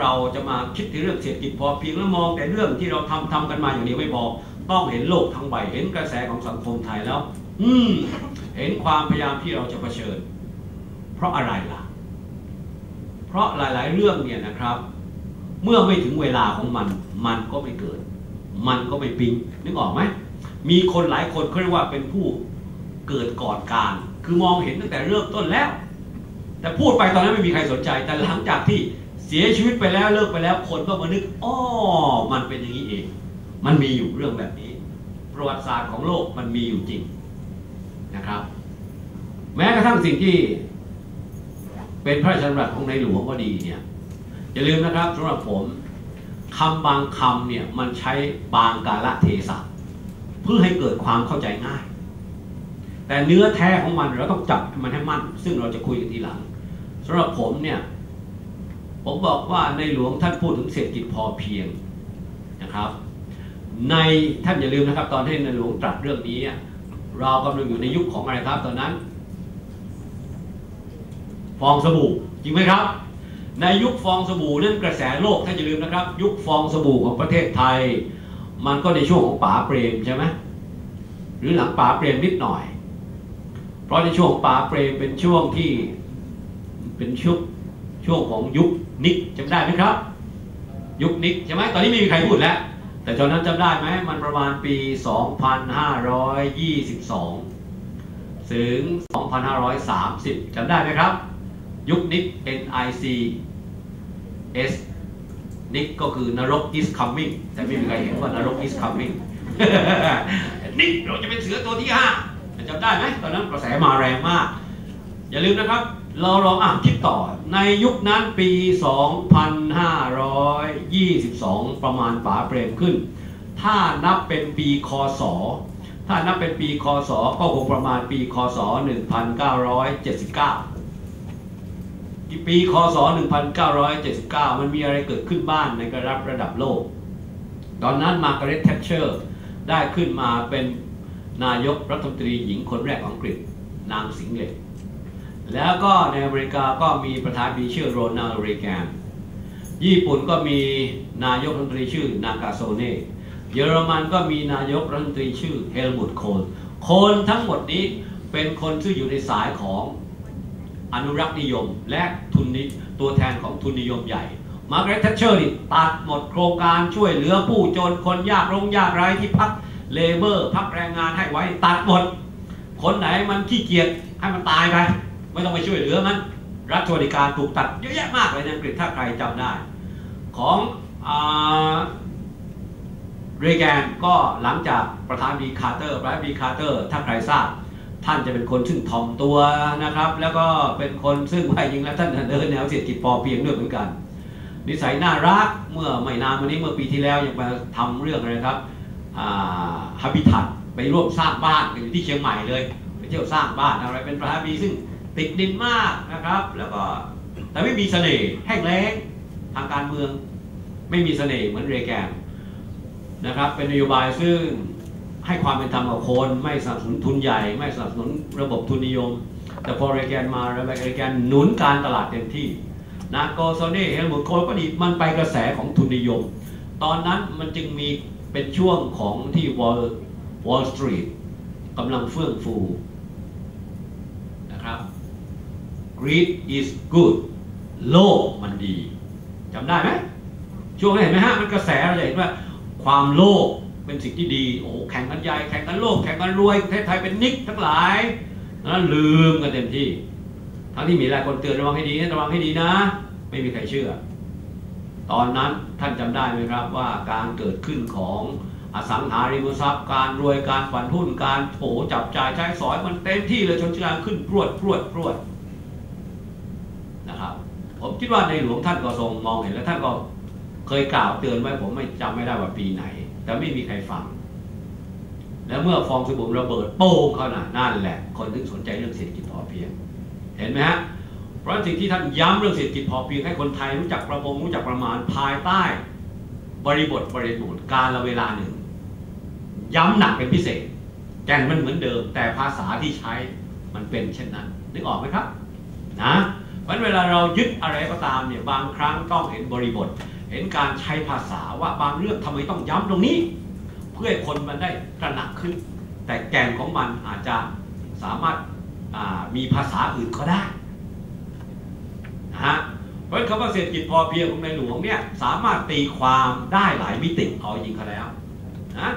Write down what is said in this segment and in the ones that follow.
เราจะมาคิดถึงเรื่องเศรษฐกิจพอเพียงแล้วมองแต่เรื่องที่เราทำทำกันมาอย่างเดียวไม่พอต้องเห็นโลกทั้งใบเห็นกระแสของสังคมไทยแล้ว อืม เห็นความพยายามที่เราจะเผชิญ เพราะอะไรล่ะ เพราะหลาย ๆ เรื่องเนี่ยนะครับ เมื่อไม่ถึงเวลาของมัน มันก็ไม่เกิด มันก็ไม่ปิงนึกออกไหมมีคนหลายคนเขาเรียกว่าเป็นผู้เกิดก่อนการ คือมองเห็นตั้งแต่เริ่มต้นแล้ว แต่พูดไปตอนนั้นไม่มีใครสนใจ แต่หลังจากที่ เสียชีวิตไปแล้วเลิกไปแล้วคนก็มานึกอ้อมันเป็นอย่างนี้เอง มันมีอยู่เรื่องแบบนี้ ประวัติศาสตร์ของโลกมันมีอยู่จริงนะครับ แม้กระทั่งสิ่งที่ เป็นพระราชดำรัสของในหลวงก็ดีเนี่ยอย่าลืมนะครับสำหรับผมคำบางคำเนี่ยมันใช้บางกาลเทศะเพื่อให้เกิดความเข้าใจง่าย แต่เนื้อแท้ของมันเราต้องจับมันให้มั่น ซึ่งเราจะคุยกันทีหลังสำหรับผมเนี่ย ผมบอกว่าในหลวงท่านพูดถึงเศรษฐกิจพอเพียงนะครับ ในท่านอย่าลืมนะครับ ตอนที่ในหลวงตรัสเรื่องนี้ เรากำลังอยู่ในยุคของอะไรครับตอนนั้น ฟองสบู่จริงไหมครับ ในยุคฟองสบู่เรื่องกระแสโลกท่านอย่าลืมนะครับ ยุคฟองสบู่ของประเทศไทย มันก็ในช่วงของป๋าเปรมใช่ไหมหรือหลังป๋าเปรมนิดหน่อย เพราะในช่วงป๋าเปรมเป็นช่วงที่เป็นช่วง ช่วงของยุคนิกจำได้ไหมครับ ยุคนิกใช่ไหมตอนนี้ไม่มีใครพูดแล้ว แต่ตอนนั้นจำได้ไหมมันประมาณปี 2522 ถึง 2530จำได้ไหมครับ ยุคนิก NIC S นิกก็คือนรก is coming แต่ไม่มีใครเห็นว่านรก is coming นิกเราจะเป็นเสือตัวที่ห้าจำได้ไหมตอนนั้นกระแสมาแรงมาก อย่าลืมนะครับ เราลองอ่านคิดต่อ ในยุคนั้นปี 2522 ประมาณป๋าเปรมขึ้น ถ้านับเป็นปีคศถ้านับเป็นปีคศก็คงประมาณปีคศ 1979 ปีคศ 1979 มันมีอะไรเกิดขึ้นบ้างในกระดับระดับโลก ตอนนั้นมาร์กาเร็ตแทชเชอร์ได้ขึ้นมาเป็นนายกรัฐมนตรีหญิงคนแรกของอังกฤษ นางสิงเหล็ก แล้วก็ในอเมริกาก็มีประธานดีชื่อโรนัลด์เรแกนญี่ปุ่นก็มีนายกรัฐมนตรีชื่อนากาโซเน่เยอรมันก็มีนายกรัฐมนตรีชื่อเฮลมุตโคนโคนทั้งหมดนี้เป็นคนที่อยู่ในสายของอนุรักษ์นิยมและทุนนิตัวแทนของทุนนิยมใหญ่มาร์กเร็ตเชอร์นี่ตัดหมดโครงการช่วยเหลือผู้จนคนยากรงยากไร้ที่พักเลเบอร์พักแรงงานให้ไว้ตัดหมด คนไหนมันขี้เกียจให้มันตายไป ไม่ต้องไปช่วยเหลือมัน รัฐสวัสดิการถูกตัดเยอะแยะมากเลยในอังกฤษถ้าใครจำได้ ของเรแกนก็หลังจากประธานดีคาร์เตอร์ประธานดีคาร์เตอร์ถ้าใครทราบ ท่านจะเป็นคนซึ่งถ่อมตัวนะครับ แล้วก็เป็นคนซึ่งไปยิงแล้วท่านเดินแนวเศรษฐกิจพอเพียงด้วยเหมือนกัน นิสัยน่ารักเมื่อไม่นานมานี้เมื่อปีที่แล้วยังมาทำเรื่องอะไรครับฮับิทัตไปร่วมสร้างบ้านอยู่ที่เชียงใหม่เลยไปเที่ยวสร้างบ้านอะไรเป็นประธานดีซึ่ง ติดดินมากนะครับ แล้วก็แต่ไม่มีเสน่ห์แห้งแล้งทางการเมืองไม่มีเสน่ห์เหมือนเรแกนนะครับ เป็นนโยบายซึ่งให้ความเป็นธรรมกับคนไม่สนับสนุนทุนใหญ่ ไม่สนับสนุนระบบทุนนิยม แต่พอเรแกนมาเรแกนหนุนการตลาดเต็มที่นาโกโซเน่เฮลมุตโคลก็ดีมันไปกระแสของทุนนิยม ตอนนั้นมันจึงมีเป็นช่วงของที่วอลวอลสตรีทกำลังเฟื่องฟูนะครับ greed is good โลกมันดีจำได้ไหมช่วงนี้เห็นไหมฮะมันกระแสเราจะเห็นว่า ความโลภเป็นสิ่งที่ดีโอ้แข่งกันใหญ่แข่งกันโลภแข่งกันรวยประเทศไทยเป็นนิกทั้งหลายนะลืมกันเต็มที่ ทั้งที่มีหลายคนเตือนระวังให้ดีนะระวังให้ดีนะ ไม่มีใครเชื่อ ตอนนั้นท่านจำได้ไหมครับว่าการเกิดขึ้นของอสังหาริมทรัพย์ การรวยการฝันหุ้นการโผจับจ่ายใช้สอยมันเต็มที่เลยชนชานขึ้นพรวดพรวดพรวดรับ ผมคิดว่าในหลวงท่านก็ทรงมองเห็นแล้วท่านก็เคยกล่าวเตือนไว้ผมไม่จำไม่ได้ว่าปีไหน แต่ไม่มีใครฟัง แล้วเมื่อฟองสบู่ระเบิดโป้งเขาน่ะนั่นแหละ คนถึงสนใจเรื่องเศรษฐกิจพอเพียง เห็นไหมฮะเพราะสิ่งที่ท่านย้ำเรื่องเศรษฐกิจพอเพียงให้คนไทยรู้จักประมงรู้จักประมาณภายใต้ บริบทบริบทการละเวลาหนึ่ง ย้ำหนักเป็นพิเศษแก่นมันเหมือนเดิม แต่ภาษาที่ใช้มันเป็นเช่นนั้นนึกออกไหมครับ นะ เพราะเวลาเรายึดอะไรก็ตามเนี่ยบางครั้งต้องเห็นบริบท เห็นการใช้ภาษาว่าบางเรื่องทำไมต้องย้ำตรงนี้ เพื่อให้คนมันได้ตระหนักขึ้น แต่แก่นของมันอาจจะสามารถมีภาษาอื่นก็ได้นะฮะเพราะคำว่าเศรษฐกิจพอเพียงของในหลวงเนี่ยสามารถตีความได้หลายมิติเอาจริงเขาแล้วนะ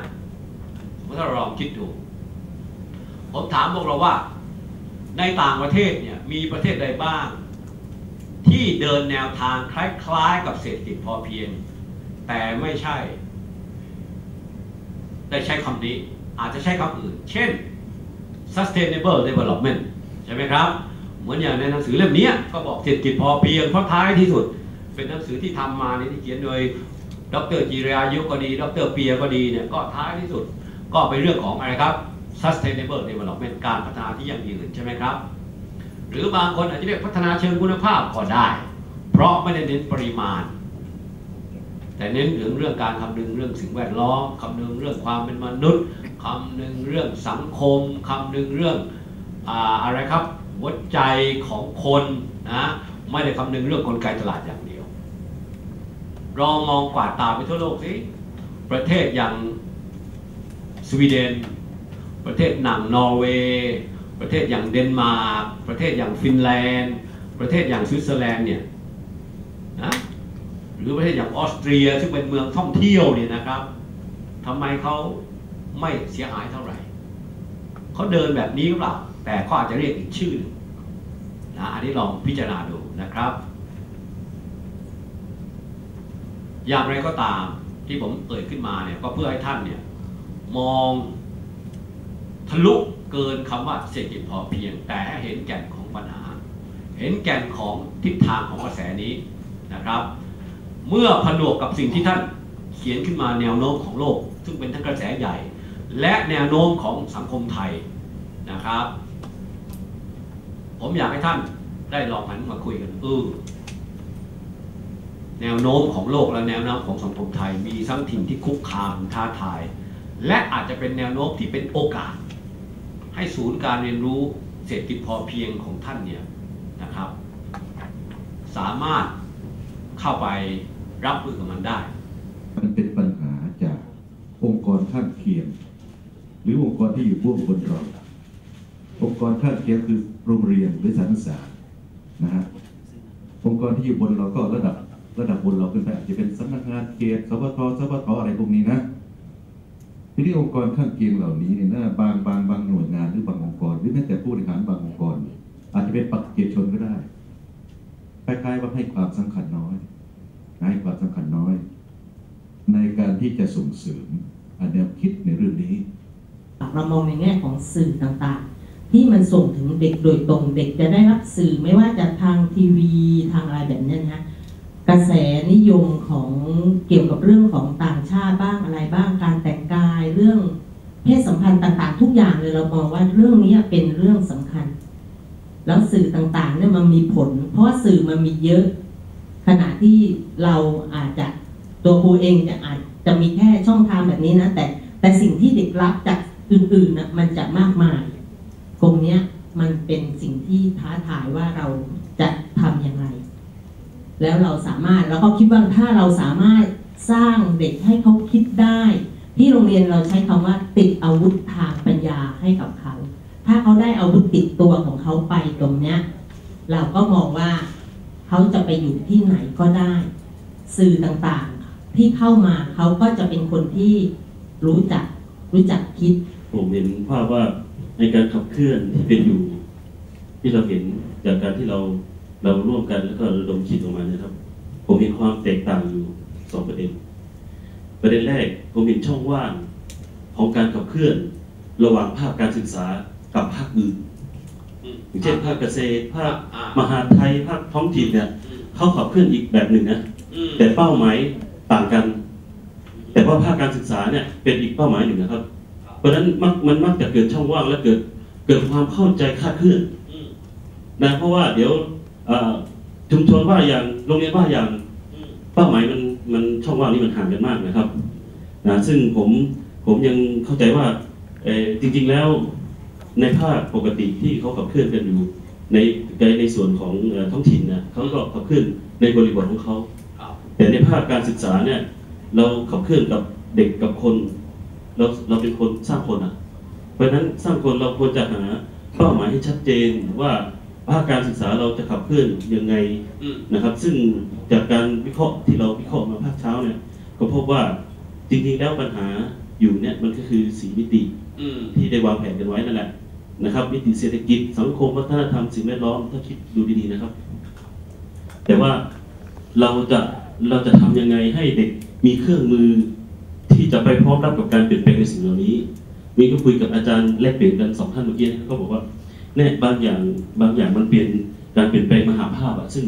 เมื่อเราลองคิดดู ผมถามพวกเราว่าในต่างประเทศเนี่ยมีประเทศใดบ้าง ที่เดินแนวทางคล้ายๆ กับเศรษฐกิจพอเพียง แต่ไม่ใช่ ได้ใช้คำนี้อาจจะใช้คำอื่น เช่น sustainable development ใช่ไหมครับ เหมือนอย่างในหนังสือเล่มนี้ก็บอกเศรษฐกิจพอเพียงเพราะท้ายที่สุด เป็นหนังสือที่ทำมาในที่เขียนโดยดรจีรายุก็ดี ดรเปียก็ดีเนี่ยก็ท้ายที่สุดก็เป็นเรื่องของอะไรครับ sustainable development การพัฒนาที่ยั่งยืนใช่ไหมครับ หรือบางคนอาจจะเรียกพัฒนาเชิงคุณภาพก็ได้ เพราะไม่ได้เน้นปริมาณ แต่เน้นถึงเรื่องการคำนึงเรื่องสิ่งแวดล้อมคำนึงเรื่องความเป็นมนุษย์คำนึงเรื่องสังคมคำนึงเรื่องอะไรครับหัวใจของคนนะไม่ได้คำนึงเรื่องกลไกตลาดอย่างเดียวลองมองกวาดตาไปทั่วโลกสิประเทศอย่างสวีเดน ประเทศหนังนอร์เวย์ ประเทศอย่างเดนมาร์กประเทศอย่างฟินแลนด์ ประเทศอย่างสวิตเซอร์แลนด์เนี่ยนะหรือประเทศอย่างออสเตรียซึ่งเป็นเมืองท่องเที่ยวเนี่ยนะครับทำไมเขาไม่เสียหายเท่าไหร่เขาเดินแบบนี้หรือเปล่าแต่เขาอาจจะเรียกอีกชื่อนะอันนี้ลองพิจารณาดูนะครับ อย่างไรก็ตามที่ผมเอ่ยขึ้นมาเนี่ยก็เพื่อให้ท่านเนี่ยมอง ทะลุเกินคำว่าเศรษฐกิจพอเพียง แต่เห็นแก่นของปัญหา เห็นแก่นของทิศทางของกระแสนี้นะครับ เมื่อผนวกกับสิ่งที่ท่านเขียนขึ้นมาแนวโน้มของโลก ซึ่งเป็นทั้งกระแสใหญ่ และแนวโน้มของสังคมไทยนะครับ ผมอยากให้ท่านได้ลองหันมาคุยกันเออแนวโน้มของโลกและแนวโน้มของสังคมไทยมีทั้งถิ่นที่คุกคามท้าทาย และอาจจะเป็นแนวโน้มที่เป็นโอกาส ให้ศูนย์การเรียนรู้เศรษฐกิจพอเพียงของท่านเนี่ยนะครับ สามารถเข้าไปรับมือกับมันได้ มันเป็นปัญหาจากองค์กรข้างเคียง หรือองค์กรที่อยู่ร่วมบนเรา องค์กรข้างเคียงคือโรงเรียนหรือสถานศึกษานะฮะองค์กรที่อยู่บนเราก็ระดับระดับบนเราขึ้นไปอาจจะเป็นสำนักงานเขตสปทสปทอะไรพวกนี้นะ ทีนี้องค์กรข้างเคียงเหล่านี้เนี่ยนะบางบางบางหน่วยงานหรือบางองค์กรหรือแม้แต่ผู้บริหารบางองค์กร อาจจะเป็นปักเกียชนก็ได้คล้ายๆว่าให้ความสำคัญน้อยให้ความสำคัญน้อย ในการที่จะส่งเสริมแนวคิดในเรื่องนี้เรามองในแง่ของสื่อต่างๆ ที่มันส่งถึงเด็กโดยตรงเด็กจะได้รับสื่อไม่ว่าจะทางทีวีทางอะไรแบบนี้นะกระแสนิยมของเกี่ยวกับเรื่องของต่างชาติบ้างอะไรบ้างการแต่งกายเรื่องเพันธ์ต่างๆ ทุกอย่างเลยเรามองว่าเรื่องนี้เป็นเรื่องสำคัญ แล้วสื่อต่างๆเนี่ยมันมีผล เพราะสื่อมันมีเยอะ ขณะที่เราอาจจะตัวครูเองจะอาจจะมีแค่ช่องทางแบบนี้นะแต่แต่สิ่งที่เด็กรับจากอื่นๆนะมันจะมากมายตรงนี้มันเป็นสิ่งที่ท้าทายว่าเราจะทำอย่างไร แล้วเราสามารถแล้วก็คิดว่าถ้าเราสามารถสร้างเด็กให้เขาคิดได้ ที่โรงเรียนเราใช้คำว่าติดอาวุธทางปัญญาให้กับเขา ถ้าเขาได้อาวุธติดตัวของเขาไปตรงเนี้ยเราก็มองว่าเขาจะไปอยู่ที่ไหนก็ได้ สื่อต่างๆ ที่เข้ามาเขาก็จะเป็นคนที่รู้จักรู้จักคิด ผมเห็นภาพว่าในการขับเคลื่อนที่เป็นอยู่ ที่เราเห็นจากการที่เราเราร่วมกันแล้วก็ระดมคิดออกมานะครับ ผมเห็นความแตกต่างอยู่สองประเด็น ประเด็นแรกผมเห็นช่องว่างของการขับเคลื่อน ระหว่างภาคการศึกษากับภาคอื่นอย่างเช่นภาคเกษตรภาคมหาไทยภาคท้องถิ่นเนี่ยเขาขับเคลื่อนอีกแบบหนึ่งนะแต่เป้าหมายต่างกัน แต่ว่าภาคการศึกษาเนี่ยเป็นอีกเป้าหมายหนึ่งนะครับ เพราะฉะนั้นมักมันมักจะเกิดช่องว่างและเกิดเกิดความเข้าใจคาดเคลื่อนนะเพราะว่าเดี๋ยวชุมชนว่าอย่างโรงเรียนว่าอย่างเป้าหมายมัน มันช่องว่างนี้มันห่างกันมากนะครับนะซึ่งผมผมยังเข้าใจว่าจริงๆแล้วในภาคปกติที่เขาขับเคลื่อนกันอยู่ในในในส่วนของเอ่อท้องถิ่นนะเขาก็ขับเคลื่อนในบริบทของเขาครับแต่ในภาคการศึกษาเนี่ยเราขับเคลื่อนกับเด็กกับคนเราเราเป็นคนสร้างคนอะ เพราะฉะนั้นสร้างคนเราควรจะหาเป้าหมายให้ชัดเจนว่า ภาคการศึกษาเราจะขับเคลื่อนยังไงอืมนะครับ ซึ่งจากการวิเคราะห์ที่เราวิเคราะห์มาภาคเช้าเนี่ยก็พบว่าจริงๆแล้วปัญหาอยู่เนี่ยมันก็คือสีมิติอืมที่ได้วางแผนกันไว้นั่นแหละนะครับมิติเศรษฐกิจสังคมวัฒนธรรมสิ่งแวดล้อมถ้าคิดดูดีๆนะครับ แต่ว่าเราจะเราจะทำยังไงให้เด็กมีเครื่องมือที่จะไปพร้อมรับกับการเปลี่ยนแปลงในสิ่งเหล่านี้มีก็คุยกับอาจารย์แลกเปลี่ยนกันสองท่านเมื่อกี้เขาบอกว่า เนี่ยบางอย่างบางอย่างมันเปลี่ยนการเปลี่ยนแปลงมหาภาพอะซึ่ง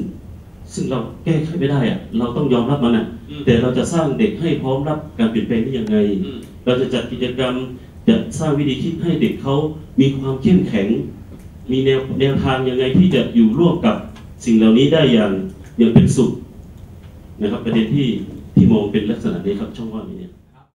ซึ่งเราแก้ไขไม่ได้อะเราต้องยอมรับมันอะอืม แต่เราจะสร้างเด็กให้พร้อมรับการเปลี่ยนแปลงได้ยังไง อืม เราจะจัดกิจกรรมจะสร้างวิธีคิดให้เด็กเขามีความเข้มแข็ง มีแนวแนวทางยังไงที่จะอยู่ร่วมกับสิ่งเหล่านี้ได้อย่างอย่างเป็นสุขนะครับ ประเด็นที่ที่มองเป็นลักษณะนี้ครับช่องว่างนี้เนี่ย